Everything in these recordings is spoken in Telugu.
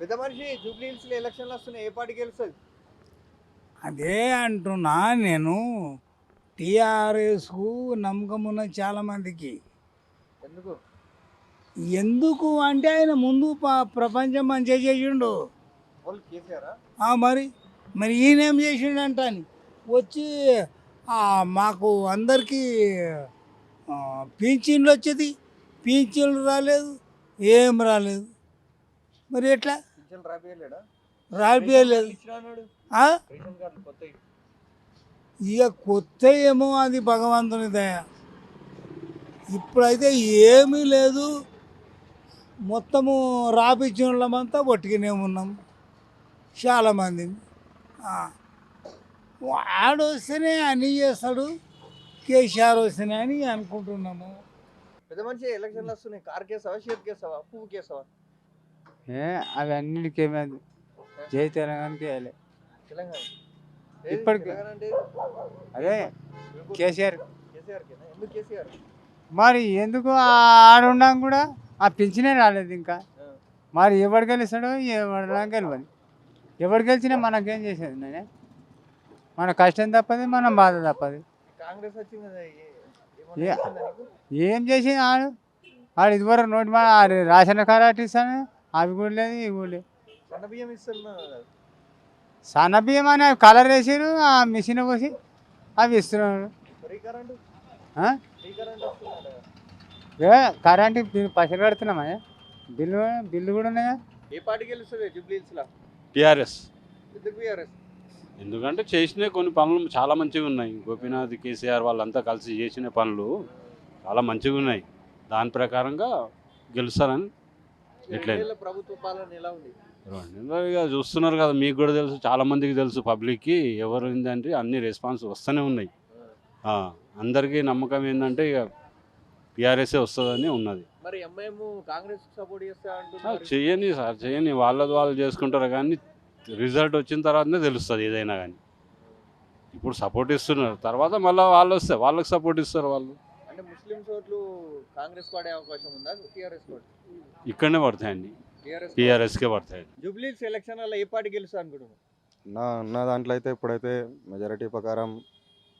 పెద్ద మనిషి జూబ్లీ హిల్స్లో ఎలక్షన్లు వస్తున్నాయి ఏ పార్టీ గెలుస్తుంది? అదే అంటున్నా నేను టీఆర్ఎస్కు నమ్మకం ఉన్న చాలామందికి ఎందుకు? ఎందుకు అంటే ఆయన ముందు ప్రపంచం మంచిగా చేసిండు. మరి మరి ఈయన చేసిండు అంటాని వచ్చి మాకు అందరికీ పింఛన్లు వచ్చేది. పింఛన్లు రాలేదు ఏం రాలేదు. మరి ఎట్లా? రాపియలేదు ఇక కొత్త ఏమో అది భగవంతుని దయ. ఇప్పుడైతే ఏమీ లేదు. మొత్తము రాపిచ్చిన వాళ్ళమంతా ఒట్టిగానే ఉన్నాం. చాలామంది. వాడు వస్తేనే అన్నీ చేస్తాడు. కేసీఆర్ వస్తేనే అని అనుకుంటున్నాము. పెద్ద మనిషి ఎలక్షన్లు వస్తున్నాయి. కార్ కేసావా షేర్ కేసావా పువ్వు కేసావా? ఏ అవి అన్నిటికీ ఏమైంది జై తెలంగాణకి తెలంగాణ. ఏది ఇప్పటికి- అదే కేసీఆర్. మరి ఎందుకు ఆడున్నాం కూడా? ఆ పింఛనే రాలేదు ఇంకా. మరి ఎవడు గెలుస్తాడో ఎవడు గెలవని ఎవడు గెలిచినా మనకేం చేసేది నేనే మన కష్టం తప్పది మన బాధ తప్పది. కాంగ్రెస్ ఏ- చేసిందా ఆడు? ఆడు ఇదివరకు నోటి మా రేషన్ కార్డు ఇస్తాను అవి కూడా లేదు ఇవి కూడా లేదు సన్న బియ్యం ఇస్తున్నా కదా. సన్న బియ్యం అని అవి కలర్ వేసారు ఆ మిషన్ పోసి అవి ఇస్తున్నారు. కరెంట్? పైసలు కడుతున్నామా బిల్లు బిల్లు కూడా ఉన్నాయా? ఏ పార్టీ గెలుస్తుంది జూబ్లీ హిల్స్లో టీఆర్ఎస్? ఎందుకు ఎందుకంటే చేసిన కొన్ని పనులు చాలా మంచిగా ఉన్నాయి. గోపీనాథ్ కేసీఆర్ వాళ్ళంతా కలిసి చేసిన పనులు చాలా మంచిగా ఉన్నాయి. దాని ప్రకారంగా గెలుస్తారని ఎట్లయినా రెండేళ్ళ ప్రభుత్వ పాలన ఎలా ఉంది? రెండు ఇక చూస్తున్నారు కదా మీకు కూడా తెలుసు చాలా మందికి తెలుసు పబ్లిక్కి ఎవరు ఏంటంటే అన్ని రెస్పాన్స్ వస్తూనే ఉన్నాయి. అందరికీ నమ్మకం ఏంటంటే ఇక టీఆర్ఎస్ఏ వస్తుందని ఉన్నది. మరి కాంగ్రెస్ సపోర్ట్ చెయ్యని సార్ చెయ్యని వాళ్ళది వాళ్ళు చేసుకుంటారు కానీ రిజల్ట్ వచ్చిన తర్వాతనే తెలుస్తుంది ఏదైనా కానీ. ఇప్పుడు సపోర్ట్ ఇస్తున్నారు తర్వాత మళ్ళీ వాళ్ళు వస్తే వాళ్ళకి సపోర్ట్ ఇస్తారు వాళ్ళు. అంటే ముస్లిం ఓట్లు కాంగ్రెస్ పడే అవకాశం ఉందా? టీఆర్ఎస్ ఇక్కడనే పడతాయండి టీఆర్ఎస్ టీఆర్ఎస్కే పడతాయి. జూబ్లీ హిల్స్ ఎలక్షన్ వల్ల ఏ పార్టీ గెలుస్తా అనుకుంటున్నాను నా నా దాంట్లో అయితే ఇప్పుడైతే మెజారిటీ ప్రకారం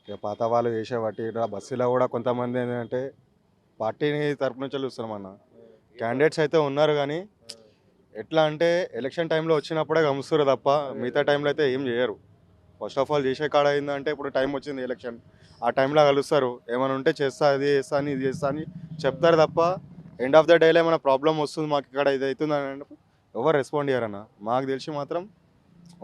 ఇక పాత వాళ్ళు చేసే వాటి ఇలా బస్సులో కూడా కొంతమంది ఏంటంటే పార్టీని తరపు నుంచి చూస్తున్నాం అన్న. క్యాండిడేట్స్ అయితే ఉన్నారు కానీ ఎట్లా అంటే ఎలక్షన్ టైంలో వచ్చినప్పుడే గమనిస్తారు తప్ప మిగతా టైంలో అయితే ఏం చేయరు. ఫస్ట్ ఆఫ్ ఆల్ చేసే కాడ ఏంటంటే ఇప్పుడు టైం వచ్చింది ఎలక్షన్ ఆ టైంలో కలుస్తారు. ఏమైనా ఉంటే చేస్తా అది చేస్తా అని ఇది చేస్తా అని చెప్తారు తప్ప ఎండ్ ఆఫ్ ద డేలో ఏమైనా ప్రాబ్లం వస్తుంది మాకు ఇక్కడ ఇది అవుతుంది అని అంటే ఎవరు రెస్పాండ్ చేయరన్న? మాకు తెలిసి మాత్రం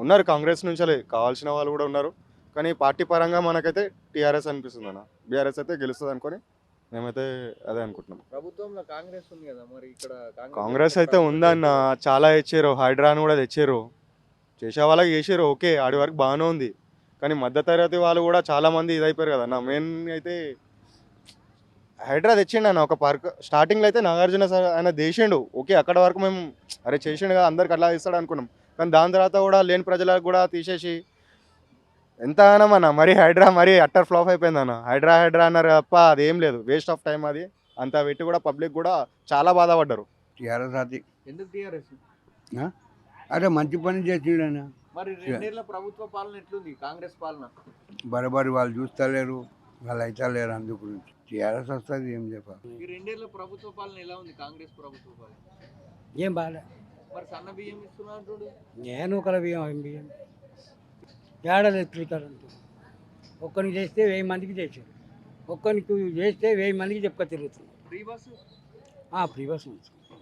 ఉన్నారు కాంగ్రెస్ నుంచి కావాల్సిన వాళ్ళు కూడా ఉన్నారు. కానీ పార్టీ పరంగా మనకైతే టీఆర్ఎస్ అనిపిస్తుంది అన్న. బీఆర్ఎస్ అయితే గెలుస్తుంది అనుకొని మేమైతే అదే అనుకుంటున్నాం. ప్రభుత్వంలో కాంగ్రెస్ ఉంది కదా మరి ఇక్కడ కాంగ్రెస్ అయితే ఉందన్న. చాలా తెచ్చారు హైడ్రాని కూడా తెచ్చారు. చేసే వాళ్ళకి చేసారు. ఓకే ఆడి వరకు బాగానే ఉంది. కానీ మధ్యతరగతి వాళ్ళు కూడా చాలా మంది ఇదైపోయారు కదా నా మెయిన్ అయితే హైడ్రా తెచ్చిండు అన్న ఒక పార్క్. స్టార్టింగ్లో అయితే నాగార్జున సార్ ఆయన చేసిండు ఓకే అక్కడ వరకు మేము అరే చేసిండు కదా అందరికి అట్లా ఇస్తాడు అనుకున్నాం. కానీ దాని తర్వాత కూడా లేని ప్రజలకు కూడా తీసేసి ఎంత అన్న మరి హైడ్రా మరి అట్టర్ ఫ్లాప్ అయిపోయింది అన్న. హైడ్రా హైడ్రా అన్నారు తప్ప అదేం లేదు. వేస్ట్ ఆఫ్ టైం అది. అంత పెట్టి కూడా పబ్లిక్ కూడా చాలా బాధపడ్డారు. టీఆర్ఎస్ అది ఎందుకు టీఆర్ఎస్? అరే మంచి పని చేసిండన మరి రెండేళ్ళ ప్రభుత్వ పాలన ఎట్లుంది? కాంగ్రెస్ పాలన? బరబరి వాళ్ళు చూస్తలేరు వాళ్ళు అయితే లేరు అందు గురించి టీఆర్ఎస్ వస్తుంది ఏం చెప్పాలి? ఈ రెండేళ్ళ ప్రభుత్వ పాలన ఎలా ఉంది కాంగ్రెస్ ప్రభుత్వ పాలన? ఏం బాగా మరి సన్న బియ్యం ఇస్తున్నా అంటుడు? నేను ఒకరి బియ్యం ఏం బియ్యం? ఏడాది ఎత్తుతారంట ఒక్కరికి చేస్తే వెయ్యి మందికి చేశారు. ఒక్కరికి చేస్తే వెయ్యి మందికి చెప్పుక తిరుగుతున్నాం ఫ్రీ బస్సు? ఫ్రీ బస్ ఉంది.